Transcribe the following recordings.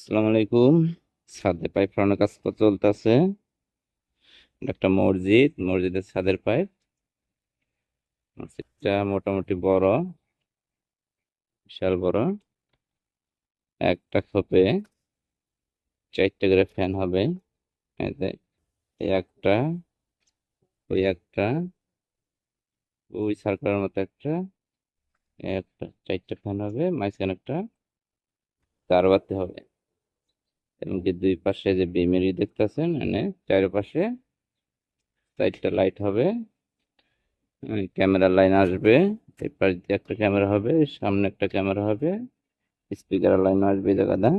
আসসালামু আলাইকুম। ছাদে পাইপ ফেলানোর কাজ চলতেছে। একটা মসজিদ, মসজিদের ছাদের পাইপ। মসজিদটা মোটামুটি বড়, বিশাল বড়। একটা খোপে চারটে করে ফ্যান হবে। একটা, ওই একটা, ওই সার্কেলের মতো একটা একটা, চারটে ফ্যান হবে, মাঝখানে একটা, তার বাতি হবে। এবং যে দুই পাশে যে বিমেরি দেখতেছেন মানে চারপাশে চারটা লাইট হবে। ক্যামেরা লাইন আসবে। এই পাশ দিয়ে একটা ক্যামেরা হবে, সামনে একটা ক্যামেরা হবে। স্পিকার লাইন আসবে জায়গাটা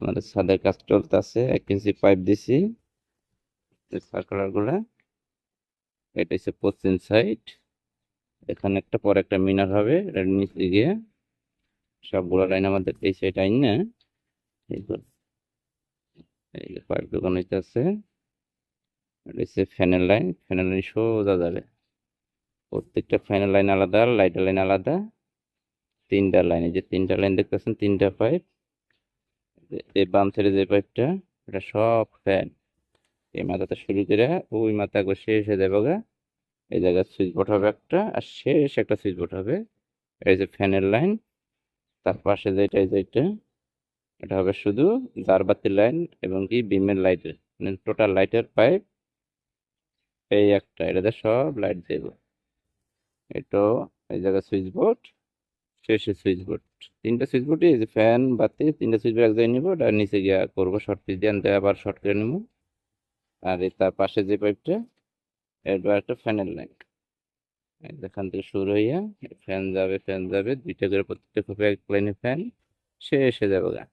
আমাদের ছাদের কাজ চলতেছে, এক ইঞ্চি পাইপ দিছি। সার্কুলারগুলা, এটা হচ্ছে পশ্চিম সাইড এখানে একটা পরে একটা মিনার হবে এটার নিচে গিয়ে সবগুলো লাইন আমাদের এই সাইড আইন না। এই যে পাইপ দোকান হইতেছে, এটা ফ্যানের লাইন ফ্যানের লাইন সোজা যাবে। প্রত্যেকটা ফ্যানের লাইন আলাদা, লাইটের লাইন আলাদা, তিনটা লাইন, এই যে তিনটা লাইন দেখতেছেন, তিনটা পাইপ। এই বাম সাইডে যে পাইপটা, এটা সব ফ্যান। এই মাথাটা শুরু করে ওই মাথা করে শেষ হয়ে যাবে গা। এই জায়গায় সুইচ বোর্ড হবে একটা, আর শেষ একটা সুইচ বোর্ড হবে। এই যে ফ্যানের লাইন, তার পাশে যেটা এই যেটা এটা হবে শুধু জারবাতি লাইন এবং কি বিমের লাইটের মানে টোটাল লাইটের পাইপ এই একটা এটাতে সব লাইট দেব। এটা, এই জায়গায় সুইচ বোর্ড শেষে সুইচ বোর্ড তিনটা সুইচ বোর্ডই যে ফ্যান বাতি, তিনটা সুইচ বোর্ড এক জায়গায় নিবো আর নিচে গিয়ে করব শর্ট পিস দিয়ে আবার শর্ট করে নেব। আর এই তার পাশে যে পাইপটা এটা একটা ফ্যানের লাইন এখান থেকে শুরু হইয়া ফ্যান যাবে ফ্যান যাবে, দুইটা করে প্রত্যেকটা খোপে এক লাইনে ফ্যান সে এসে যাবে গা।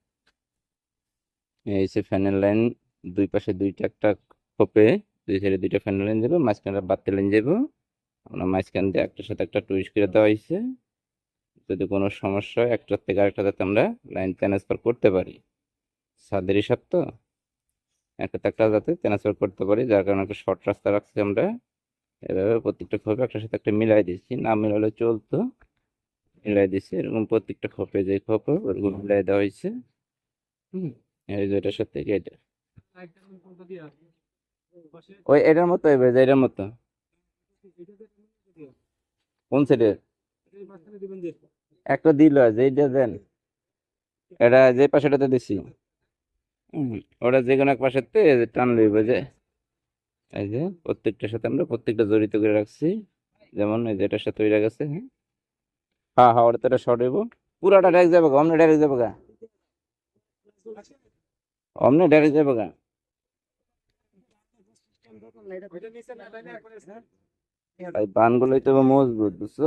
এই যে ফ্যানের লাইন দুই পাশে দুইটা একটা খোপে, দুই সাইডে দুইটা ফ্যানের লাইন যাবে মাঝখানে বাতি লাইন যাব আমরা মাঝখান দিয়ে একটার সাথে একটা টুইস্ট করে দেওয়া হয়েছে। যদি কোনো সমস্যা হয়, একটার থেকে আরেকটা যাতে আমরা লাইন ট্রান্সফার করতে পারি। ছাদের হিসাব তো? একটা একটা যাতে ট্রান্সফার করতে পারি, যার কারণে একটা শর্ট রাস্তা রাখছি আমরা। এভাবে প্রত্যেকটা খোপে একটার সাথে একটা মিলাই দিচ্ছি। না মিলালে চলতো। মিলাই দিচ্ছি, এরকম প্রত্যেকটা খোপে যে খোপে, ওরকম মিলাই দেওয়া হয়েছে। হুম। এই যে এটার সাথে এটা? ওই এটার মতো এবার যে এটার মতো। কোন সাইডে একটা দিল যে এটা দেন। এটা যে পাশেটাতে দিছি। ওটা যে কোনো এক পাশের তে টান লইব যে। এই যে প্রত্যেকটার সাথে আমরা প্রত্যেকটা জড়িত করে রাখছি। যেমন এই যে এটার সাথে ওইটা গেছে হ্যাঁ। হ্যাঁ হ্যাঁ ওটা তো এটা শর্ট হইব। পুরাটা ডাইরেক্ট যাবে অমনে ডাইরেক্ট যাবে গা। অমনে ডাইরেক্ট যাবে গা। এই বানগুলোই তো মজবুত বুঝছ?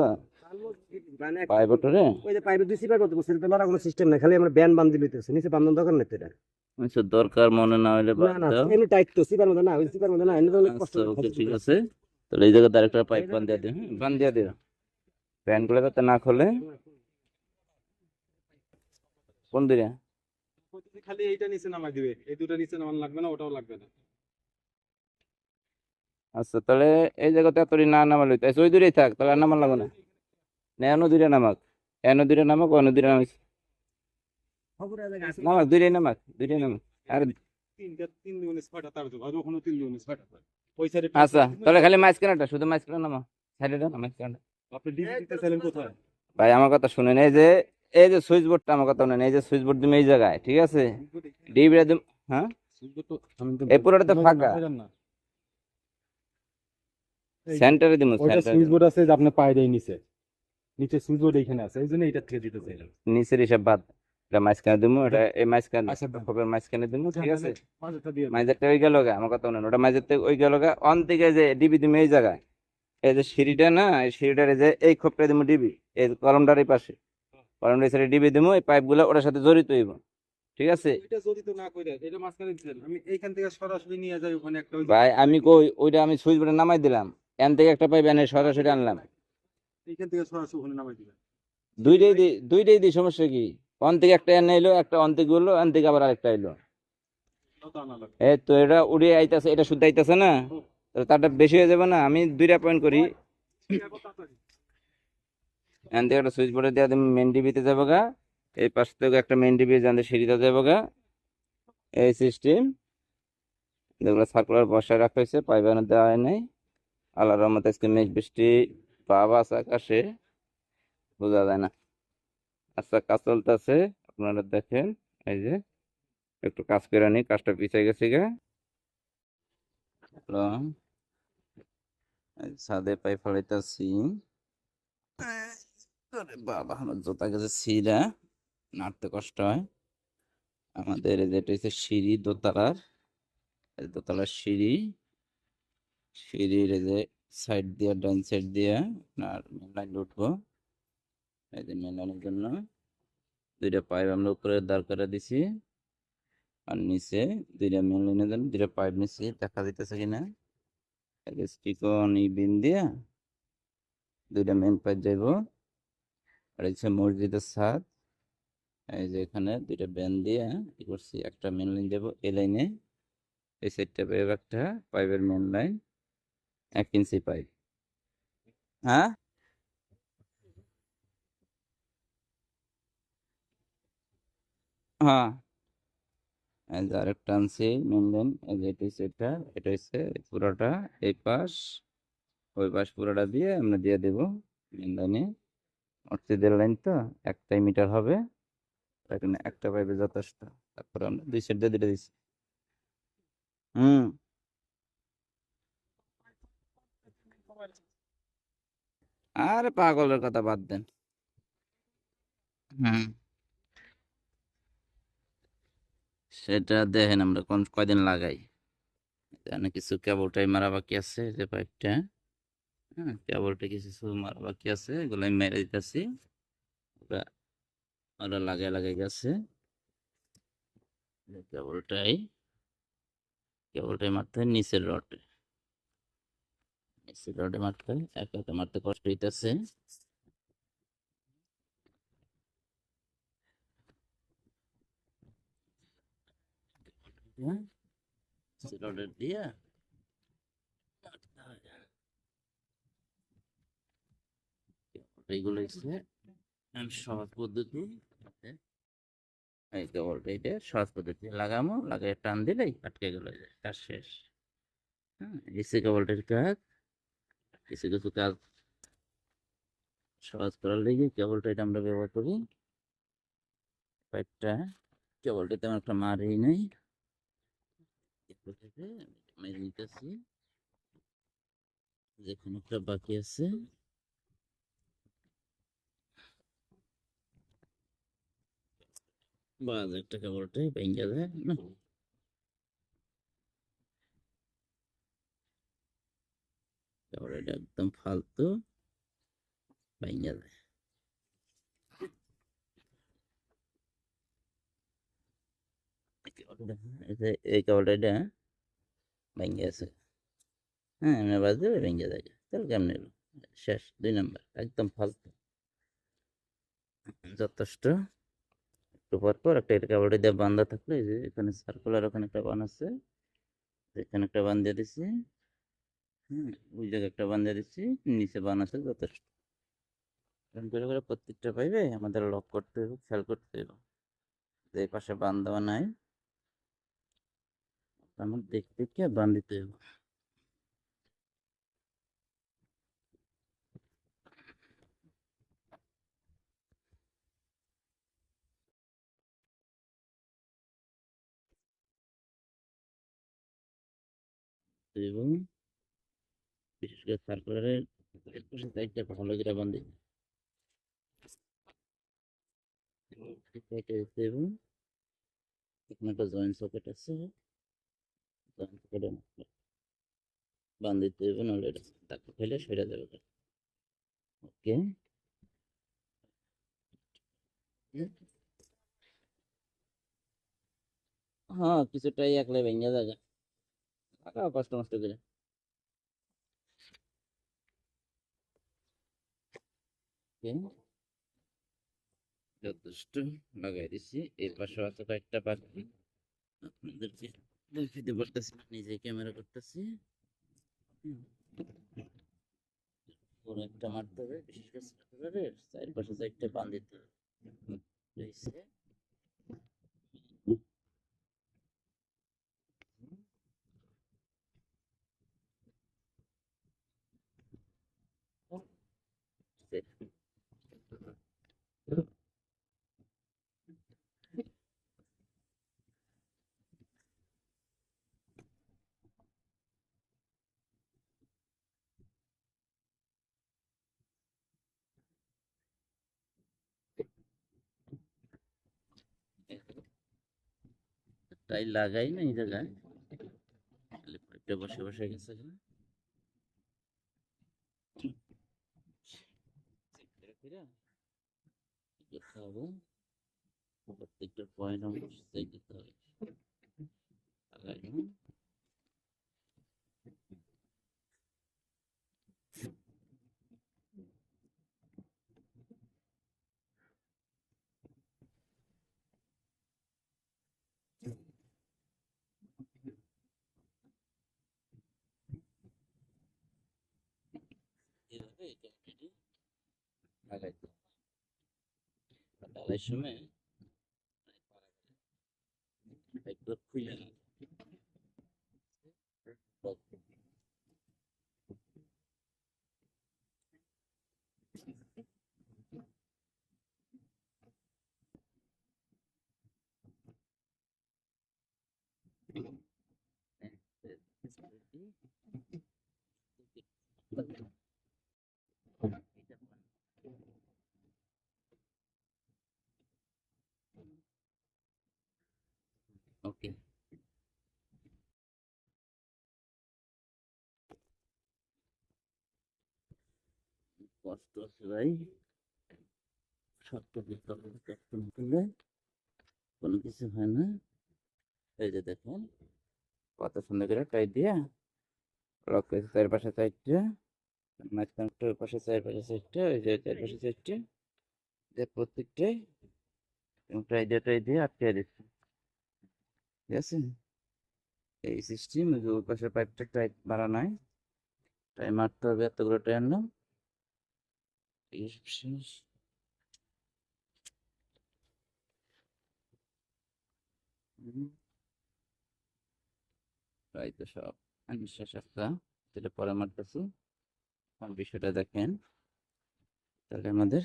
পাইপ ওঠরে ওই যে পাইপে দুই সিপার করতে এটা লড়া কোনো সিস্টেম নাই খালি আমরা ব্যান বান্ধি লইতেছে নিচে বান্ধন দরকার নেই তো এটা আচ্ছা দরকার মনে না বাদ না না এমনি টাইট তো সিপার মধ্যে না ওই সিপার মধ্যে না এমনি তো কষ্ট আচ্ছা ওকে ঠিক আছে। তাহলে এই আরেকটা পাইপ বান দিয়ে দিও হ্যাঁ বান দিয়ে যাতে না খোলে। কোন দিকে? খালি এইটা নিচে নামাই দিবে। এই দুটো নিচে নামানো লাগবে না ওটাও লাগবে না। আচ্ছা তাহলে এই জায়গাতে এত না নামালে হইতো। আচ্ছা, ওই দূরেই থাক তাহলে আর নামান লাগবে না। না এনো দূরে নামাক। এনো দূরে নামাক অন্য দূরে নামাক। নামাক দূরে নামাক দূরে নামাক। আর আচ্ছা তাহলে খালি মাঝখানেটা শুধু মাঝখানে নামা সাইডে না মাঝখানে আপনি ডিবি দিতে চাইলেন কোথায়? ভাই আমার কথা শুনে এই যে এই যে সুইচ বোর্ডটা আমার কথা শুনেন এই যে সুইচ বোর্ড দিম এই জায়গায় ঠিক আছে? ডিবিটা দিম হ্যাঁ? এই পুরোটা তো ফাঁকা। সেন্টারে দিম সুইচ বোর্ড আছে যে আপনার পায়ে দেয় নিচে। নিচে সুইচ বোর্ড এইখানে আছে এই জন্য এটা থেকে দিতে চাইলাম। নিচের হিসাব বাদ এটা মাঝখানে দিমু এটা এই মাঝখানে আচ্ছা, দাও। খোপের মাঝখানে দিমু ঠিক আছে? মাঝেরটা দাও। মাঝেরটা ওই গেল গা আমার কথা ওটা ওই গেল গা অন থেকে যে ডিবি দিমু এই জায়গায় এই যে সিঁড়িটা না এই সিঁড়িটার যে এই খোপটা দিমু ডিবি এই কলমটার এই পাশে। কলমটার সাইডে ডিবি দিমু এই পাইপগুলো ওটার সাথে জড়িত হইব ঠিক আছে এটা যদি তো না কইরা এটা মাঝখানে দিছেন আমি এইখান থেকে সরাসরি নিয়ে যাই ওখানে একটা ভাই আমি কই ওইটা আমি সুইচ বোর্ডে নামাই দিলাম এন থেকে একটা পাইপ এনে সরাসরি আনলাম এইখান থেকে সরাসরি ওখানে নামাই দিবেন দুইটাই দি দুইটাই দি সমস্যা কি অন থেকে একটা এনে এলো একটা অন থেকে হলো অন থেকে আবার আরেকটা এলো এই তো এটা উড়ে আইতাছে এটা শুদ্ধ আইতাছে না তারটা বেশি হয়ে যাবে না আমি দুইটা পয়েন্ট করি এন থেকে একটা সুইচ বোর্ডে দেওয়া মেন ডিবিতে যাব গা। এই পাশ থেকে একটা মেন ডিবি জানতে সিঁড়িতে যাব গা। এই সিস্টেম যেগুলো সার্কুলার বসায় রাখা হয়েছে পাইবানো দেওয়া হয় নাই। আল্লাহ রহমত আজকে মেঘ বৃষ্টি আছে আকাশে, বোঝা যায় না। আচ্ছা কাজ চলতেছে, আপনারা দেখেন, এই যে, একটু কাজ করে নি কাজটা পিছিয়ে গেছে গা। ছাদে পাই ফেলাইতেছি। আরে বাবা, আমার জোতা গেছে ছিঁড়া নাড়তে কষ্ট হয়। আমাদের যেটা হচ্ছে সিঁড়ি দোতলার দোতলার সিঁড়ি, সিঁড়ির যে সাইড দিয়ে, ডান সাইড দিয়ে আপনার মেন লাইন উঠবো। এই যে মেন লাইনের জন্য দুইটা পাইপ আমরা উপরে দাঁড় করে দিছি আর নিচে দুইটা মেন লাইনের জন্য দুইটা পাইপ নিচে দেখা যাইতেছে কিনা। স্টিকন ই বিন দিয়া দুইটা মেন পাইপ যাইব। আর হচ্ছে মসজিদের ছাদ, এই যে এখানে দুইটা ব্যান দিয়ে কি করছি, একটা মেন লাইন দেবো, এই লাইনে এই সাইডটা পাইপ একটা পাইপের মেন লাইন এক ইঞ্চি পাইপ হ্যাঁ? হ্যাঁ। আরেকটা আনছি মেন লাইন এটা হচ্ছে এটা এটা হচ্ছে পুরোটা, এই পাশ, ওই পাশ পুরোটা দিয়ে আমরা দিয়ে দেবো মেন লাইনে মসজিদের লাইন তো একটাই মিটার হবে। এখানে একটা পাইপে যথেষ্ট। তারপরে আমরা দুই সাইড দিয়ে দুটো দিচ্ছি হুম। আরে পাগলের কথা বাদ দেন। হুম। সেটা দেখেন আমরা কোন কয়দিন লাগাই? এখানে কিছু কেবলটাই মারা বাকি আছে যে পাইপটা? হ্যাঁ কেবলটা কিছু মারা বাকি আছে এগুলো আমি মেরে দিতেছি। ওরা লাগাই লাগাই গেছে। কেবলটাই কেবলটাই মারতে হয় নিচের রডে। নিচের রডে মারতে হয়, এক হাতে মারতে কষ্ট হইতেছে। রডের দিয়ে মারতে হয় এইগুলো হচ্ছে সহজ পদ্ধতি এই কেবলটা এটা সহজ পদ্ধতি। লাগামো লাগাই টান দিলেই আটকে গেল কাজ শেষ। হ্যাঁ এসি কেবলটার কাজ। কিছু কিছু কাজ সহজ করার লেগে কেবলটা এটা আমরা ব্যবহার করি। পাইপটা কেবলটা তেমন একটা মারি নাই। মেরে নিতেছি। যেখানে একটা বাকি আছে। বাস একটা কেবলটাই ভেঙে যায় না এটা একদম ফালতু ভেঙে যায় এই কেবলটা, এটা ভেঙে হ্যাঁ বাজে ভেঙে যায়। তাহলে কেমন শেষ দুই নাম্বার একদম ফালতু। যথেষ্ট। একটু পর পর একটা কেবলটা দিয়ে বান্ধা থাকলে। যে এখানে সার্কুলার ওখানে একটা বান আছে। এখানে একটা বান দিয়ে দিচ্ছি। হ্যাঁ ওই জায়গায় একটা বান দিয়ে দিচ্ছি। নিচে বান আছে যথেষ্ট। করে করে প্রত্যেকটা পাইবে আমাদের লক করতে হবে, খেয়াল করতে হবে। যে পাশে বান দেওয়া নাই। আমার দেখতে দেখে বান দিতে হবে? এবং বিশেষ করে সার্কুলারের সাইডটা ভালো বান্ধি এবং এখানে একটা জয়েন্ট সকেট আছে। জয়েন্ট সকেটে বান্ধিতে হবে, নাহলে এটা ফেলে সেটা যাবে ওকে। হ্যাঁ কিছুটাই একলাই ভেঙে যাবে। লাগাও কষ্ট মষ্ট করে। যথেষ্ট লাগাই দিছি এই পাশে আছে কয়েকটা বাকি। আপনাদেরকে দেখাতে পারতেছি নিজে ক্যামেরা করতেছি। পুরো একটা মারতে হবে বিশেষ করে চারপাশে চারটে বান দিতে হবে রয়েছে তাই লাগাই না এই জায়গায় পাইপটা বসে বসে গেছে এখানে। করতে হবে। প্রত্যেকটা পয়েন্ট আমাকে লাগাই না? এভাবে এটা already লাগাইতে হবে। আর ঢালাইয়ের সময় পাইপগুলো খুলে না ওকে কষ্ট আছে ভাই। শক্ত দিতে কোনো কিছু হয় না। এই যে দেখুন, কত সুন্দর করে টাইট দিয়া লক চারপাশে চারটা মাঝখানে একটু ওই পাশে চারপাশে চারটা ওই যে চারপাশে চারটা যে প্রত্যেকটাই টাই দিয়ে টাই দিয়ে আটকে দিচ্ছে। ঠিক আছে? এই সিস্টেম ওই পাশে পাইপটা টাইট মারা নাই টাই মারতে হবে এতগুলো টাই আনলাম। প্রায় তো সব আমি শেষ একটা যেটা পরে মারতেছি বিষয়টা দেখেন তাহলে আমাদের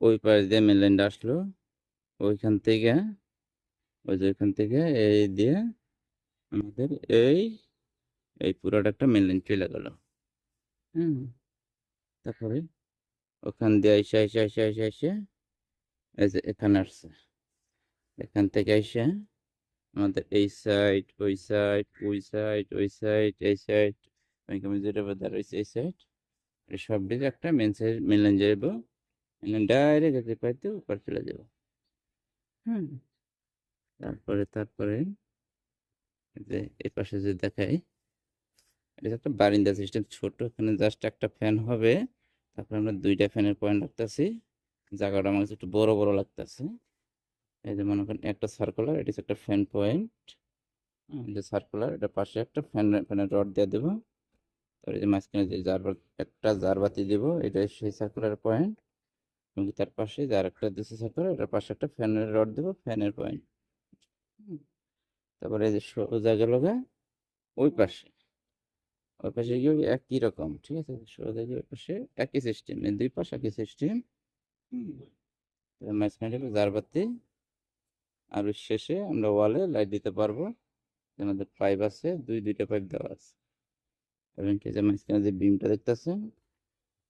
ওই পাশ দিয়ে মেনল্যান্ড আসলো ওইখান থেকে ওই যে ওইখান থেকে এই দিয়ে আমাদের এই এই পুরোটা একটা মেনল্যান্ড চলে গেল হুম তারপরে ওখান দিয়ে এসে এসে এসে এসে এসে এই যে এখানে আসছে। এখান থেকে এসে আমাদের এই সাইড ওই সাইড ওই সাইড ওই সাইড এই সাইড আমি যেটা বেদার রয়েছে এই সাইড সব দিকে একটা মেন সাইড মেন লাইন যাব ডাইরেক্ট যেতে পাইতে উপর চলে যাব। হুম। তারপরে তারপরে যে এই পাশে যে দেখাই এটা একটা বারিন্দা সিস্টেম ছোট। এখানে জাস্ট একটা ফ্যান হবে। তারপরে আমরা দুইটা ফ্যানের পয়েন্ট রাখতেছি। জায়গাটা আমার কাছে একটু বড় বড় লাগতেছে। এই যে মনে করেন একটা সার্কুলার এটা একটা ফ্যান পয়েন্ট যে সার্কুলার এটা পাশে একটা ফ্যান ফ্যানের রড দিয়ে দেবো। তারপরে যে মাঝখানে যে জার একটা জার বাতি দেবো, এটা সেই সার্কুলার পয়েন্ট এবং তার পাশে যার একটা দিচ্ছে সার্কুলার এটার পাশে একটা ফ্যানের রড দেবো ফ্যানের পয়েন্ট তারপরে এই যে সোজা গেল ওই পাশে। ওই পাশে একই রকম, ঠিক আছে? সোজা গিয়ে ওই পাশে একই সিস্টেম দুই পাশে একই সিস্টেম মাঝখানে জারবাতি আর শেষে আমরা ওয়ালে লাইট দিতে পারব। আমাদের পাইপ আছে, দুই, দুইটা পাইপ দেওয়া আছে। এবং কি যে মাঝখানে যে বিমটা দেখতেছেন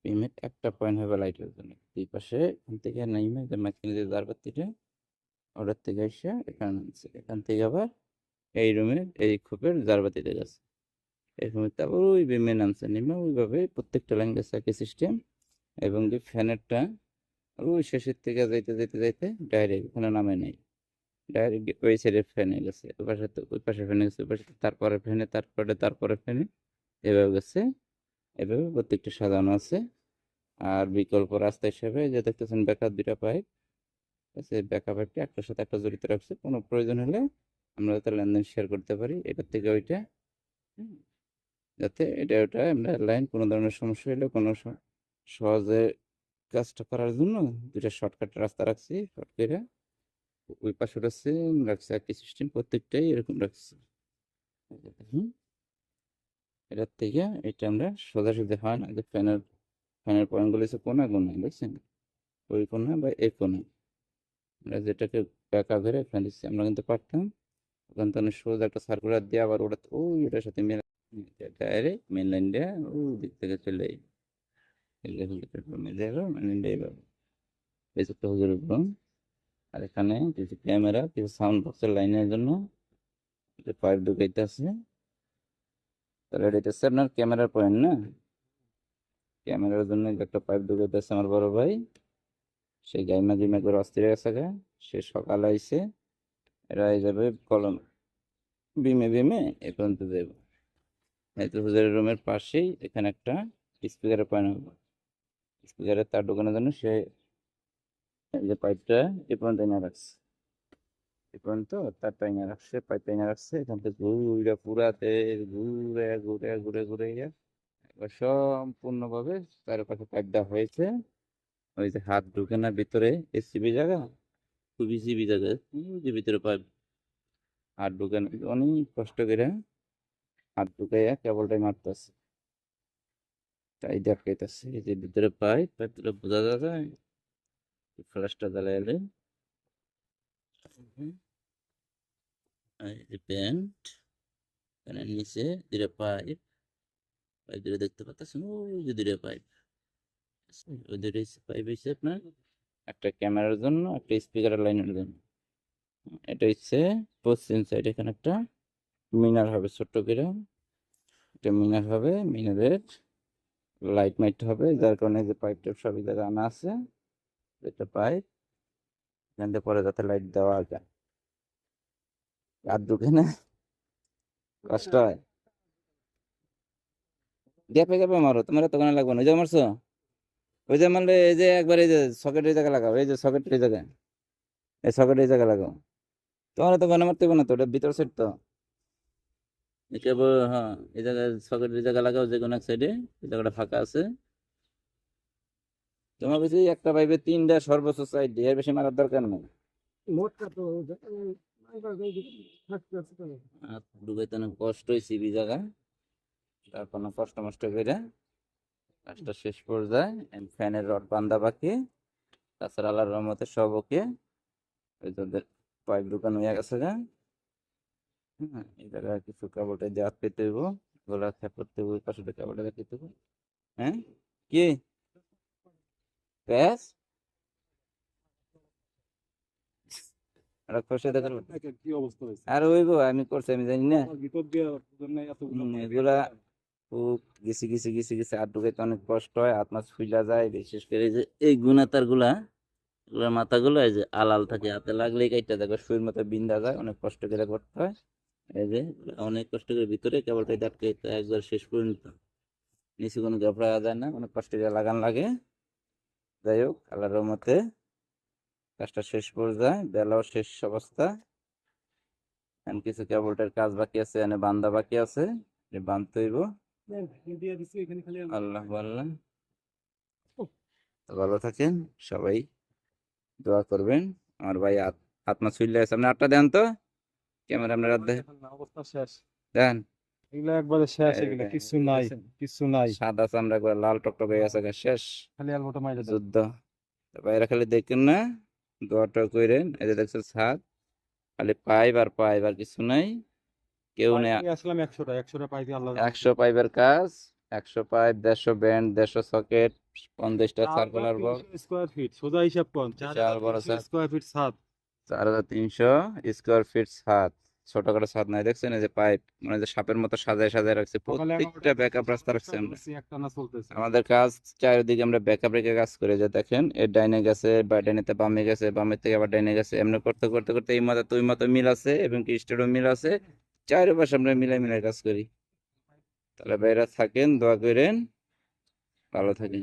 বিমের একটা পয়েন্ট হবে লাইটের জন্য। দুই পাশে, এখান থেকে নাইমে যে মাঝখানে যে জারবাতিটা ওটার থেকে এসে এখানে এখান থেকে আবার এই রুমের এই খোপের জারবাতিতে গেছে এরকম তারপর ওই বিমে নামছে নেমে ওইভাবে প্রত্যেকটা গেছে একই সিস্টেম এবং যে ফ্যানেরটা ওই শেষের থেকে যাইতে যাইতে যাইতে ডাইরেক্ট ওখানে নামে নাই। ডাইরেক্ট ওই সাইডের ফ্যানে গেছে, ওই পাশে তো, ওই পাশে ফ্যানে গেছে, ওই পাশে তারপরে ফ্যানে তারপরে তারপরে ফ্যানে এভাবে গেছে, এভাবে প্রত্যেকটা সাজানো আছে। আর বিকল্প রাস্তা হিসেবে যে দেখতেছেন ব্যাকআপ দুইটা পাইপ আছে? ব্যাকআপ পাইপটা একটার সাথে একটা জড়িত রাখছে। কোনো প্রয়োজন হলে আমরা যাতে লেনদেন শেয়ার করতে পারি। এটার থেকে ওইটা যাতে এটা, ওটা আমরা লাইন কোনো ধরনের সমস্যা হলে কোনো সহজে কাজটা করার জন্য দুইটা শর্টকাট রাস্তা রাখছি শর্ট করে ওই পাশে রাখছে রাখছে একই সিস্টেম প্রত্যেকটাই এরকম রাখছি। এটার থেকে এটা আমরা সোজাসুজি হয় না যে ফ্যানের ফ্যানের পয়েন্টগুলো হচ্ছে কোনা কোনায় দেখছেন? ওই কোনা বা এই কোনা আমরা যেটাকে ব্যাকা ধরে ফ্যান আমরা কিন্তু পারতাম। ওখান থেকে সোজা একটা সার্কুলার দিয়ে আবার ওটা, ওই ওটার সাথে মেলা ডাইরেক্ট মেন লাইন দিয়ে ওই দিক থেকে চলে আর এখানে কিছু ক্যামেরা কিছু সাউন্ড বক্সের লাইনের জন্য পাইপ ঢুকাইতে আছে তাহলে এটা হচ্ছে আপনার ক্যামেরার পয়েন্ট না ক্যামেরার জন্য একটা পাইপ ঢুকাইতে আছে আমার বড় ভাই সে গাইমা গিমা করে অস্থির গা। সে সকালে আইসে এরা যাবে কলম বিমে বিমে এ পর্যন্ত যাবে এই তো হুজুরের রুমের পাশেই এখানে একটা স্পিকারের পয়েন্ট হবে। স্পিকারের তার ঢোকানোর জন্য সে যে পাইপটা এ পর্যন্ত এনে রাখছে। এ পর্যন্ত তারটা এনে রাখছে পাইপটা এনে রাখছে, এখান থেকে ঘুরে পুরাতে ঘুরে ঘুরে ঘুরে ঘুরে একবার সম্পূর্ণভাবে চারপাশে পাইপ দেওয়া হয়েছে। ওই যে হাত ঢুকে না, ভিতরে এসিবি জায়গা? খুবই সিবি জায়গা যে ভিতরে পাইপ হাত ঢুকে না, অনেক কষ্ট করে হাত ঢুকাইয়া কেবলটাই মারতেছে। তাই দেখাইতেছে, এই যে ভিতরে পাইপ, পাইপটা বোঝা যায় ফ্ল্যাশটা জ্বালাইলে প্যান্ট নিচে দুটো পাইপ পাইপ দুটো দেখতে পাচ্ছেন, ওই যে পাইপ। ওই দুটো পাইপ হচ্ছে আপনার একটা ক্যামেরার জন্য, একটা স্পিকারের লাইনের জন্য। এটা হচ্ছে পশ্চিম সাইড এখানে একটা মিনার হবে ছোট্ট করে। একটা মিনার হবে, মিনারের লাইট মাইট হবে, যার কারণে যে পাইপটা সব জায়গায় আনা আছে একটা পাইপ এখান পরে যাতে লাইট দেওয়া যায়। আর ঢুকে না কষ্ট হয়। গ্যাপে গ্যাপে মারো, তোমার তো কোনো লাগবে না, ওই যে মারছো? ওই যে মারলে এই যে একবার এই যে সকেট এই জায়গায় লাগাও, এই যে সকেট এই জায়গায়, এই সকেট এই জায়গায় লাগাও। তোমার তো গনে মারতে না তো ওটা ভিতর সেট তো। কেবল হ্যাঁ এই জায়গায় সকেট এই জায়গায় লাগাও যে কোনো এক সাইডে এই জায়গাটা ফাঁকা আছে। তোমার কাছে একটা পাইবে তিনটা সর্বোচ্চ সাইড এর বেশি মারার দরকার নেই। আর ডুবাইতে অনেক কষ্ট হয়েছে বি জায়গা। তারপর না কষ্ট মষ্ট করে কাজটা শেষ পর্যায়ে ফ্যানের রড বান্ধা বাকি। তাছাড়া আল্লাহর রহমতে সব ওকে ওই তোদের পাইপ ঢুকানো হয়ে গেছে হ্যাঁ এই জায়গায় কিছু কাপড়টা দেওয়া পেতে হইব গোলা করতে হইব পাশে কাপড়টা হইব। হ্যাঁ? কি? আর হইব আমি করছি আমি জানি না। এগুলা খুব গেছি গেছি গেছি গেছি। আর ঢুকাইতে অনেক কষ্ট হয় আত্মা ফুইলা যায় বিশেষ করে যে এই গুণাতারগুলা এগুলোর মাথাগুলো এই যে আলাল থাকে হাতে লাগলেই কাইটা দেখো সুইয়ের মতো বিন্দা যায় অনেক কষ্ট করে করতে হয়। এই যে অনেক কষ্ট করে ভিতরে কেবলটাই হয়। একবার শেষ পর্যন্ত নিচে কোনো গাফড়া যায় না অনেক কষ্ট করে লাগান লাগে। যাই হোক আল্লাহর রহমতে কাজটা শেষ পর্যায়ে বেলাও শেষ অবস্থা। এখন কিছু কেবলটার কাজ বাকি আছে এনে বান্দা বাকি আছে এটা বানতে হইব। এখানে খালি আল্লাহ আল্লাহ তো ভালো থাকেন সবাই দোয়া করবেন। আমার ভাই আত- আত্মা ছুইলে আছে আপনি আটটা দেন তো? ক্যামেরা আপনার অবস্থা শেষ। দেন। এগুলো একবারে শেষ এগুলো কিছু নাই কিছু নাই। সাদা চামড়া একবার লাল টকটক আছে শেষ। খালি আলবোটা মাইরে যুদ্ধ। বাইরে খালি দেখেন না দোয়াটা কইরেন। এই যে দেখছেন ছাদ খালি পাইপ আর পাইপ আর কিছু নাই। কেউ নেই আসলাম একশোটা একশোটা পাইতে আল্লাহ একশো পাইপের কাজ একশো পাইপ দেড়শো ব্যান্ড দেড়শো সকেট পঞ্চাশটা সার্কুলার বক্স স্কোয়ার ফিট সোজা হিসাব কোন বিশাল বড় স্কোয়ার ফিট সাত চার হাজার তিনশো স্কোয়ার ফিট ছাদ। ছোটখাটো ছাদ নাই দেখছেন? এই যে পাইপ মানে যে সাপের মতো সাজায় সাজায় রাখছে। প্রত্যেকটা ব্যাকআপ রাস্তা রাখছে আমরা। একটা না চলতেছে। আমাদের কাজ চারিদিকে আমরা ব্যাকআপ রেখে কাজ করে। যে দেখেন এর ডাইনে গেছে বা ডাইনেতে বামে গেছে বামের থেকে আবার ডাইনে গেছে। এমনি করতে করতে করতে এই মাথা তুই মতো মিল আছে এবং কি স্টেডও মিল আছে। চারিপাশে আমরা মিলাই মিলাই কাজ করি। তাহলে বাইরে থাকেন দোয়া করেন। ভালো থাকেন।